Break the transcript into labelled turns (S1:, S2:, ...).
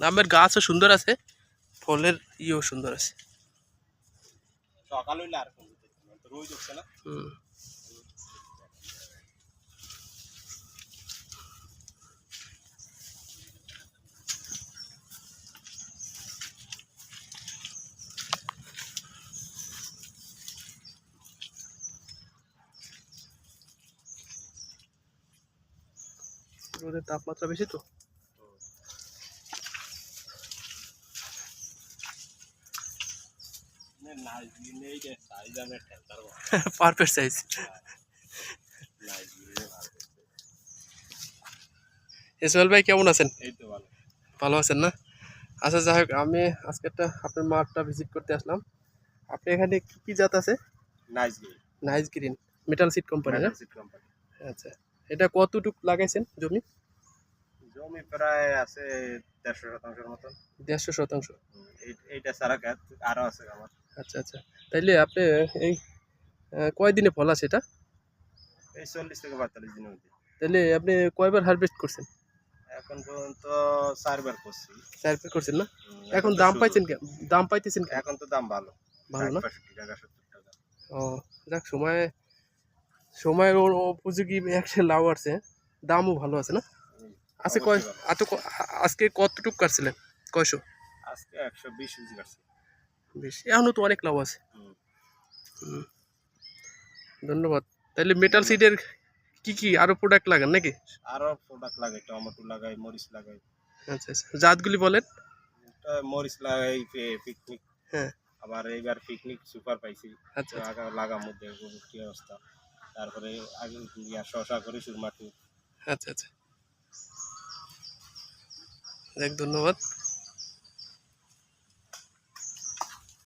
S1: আমের গাছও সুন্দর আছে ফলের ইয়েও সুন্দর আছে।
S2: সকাল হইলে আর কোন রোজ উঠছে না।
S1: হুম। রোদের তাপমাত্রা বেশি তো? Perfect size. ইসমাইল ভাই কেমন আছেন?
S2: এই তো ভালো।
S1: আছেন না? আচ্ছা যাই হোক আমি আজকে একটা আপনার মাঠটা ভিজিট করতে আসলাম। আপনি এখানে কি কি জাত আছে?
S2: Nice game
S1: nice green. Metal seat company না?
S2: সিট কোম্পানি
S1: আচ্ছা। এটা কতটুক লাগাইছেন জমি?
S2: জমি প্রায় আছে দেড়শো শতাংশের মতন।
S1: দেড়শো শতাংশ।
S2: এইটা সারা গাছ আরও আছে আমার।
S1: আচ্ছা আচ্ছা। তাইলে আপনি এই কয়দিনে ফল আছে এটা?
S2: এই চল্লিশ থেকে পঁয়তাল্লিশ দিনের মধ্যে।
S1: তাহলে আপনি কয়বার হারভেস্ট করছেন?
S2: এখন পর্যন্ত চারবার করছি।
S1: চারবার করছেন না? এখন দাম পাইছেন কে- দাম পাইতেছেন
S2: এখন তো দাম ভালো।
S1: ভালো না? ও যাক সময় সময়ের ওর উপযোগী একটা লাভ আছে। দামও ভালো আছে না? আছে কয় এত আজকে কতটুক কাটছিলেন? কয়শো?
S2: আজকে একশো বিশ কাটছি।
S1: বেশ। এখনও তো অনেক লাভ আছে। ধন্যবাদ। তাহলে মেটাল সিডের কি কি আরও প্রোডাক্ট লাগান নাকি?
S2: আরও প্রোডাক্ট লাগাই টমেটো লাগাই মরিচ লাগাই।
S1: আচ্ছা আচ্ছা। জাতগুলি বলেন।
S2: মরিচ লাগাই পিকনিক
S1: হ্যাঁ।
S2: আবার এইবার পিকনিক সুপার পাইছি।
S1: আচ্ছা
S2: আগা লাগার মধ্যে কি অবস্থা। তারপরে শশা করে সুরমাটি
S1: আচ্ছা আচ্ছা। দেখ ধন্যবাদ।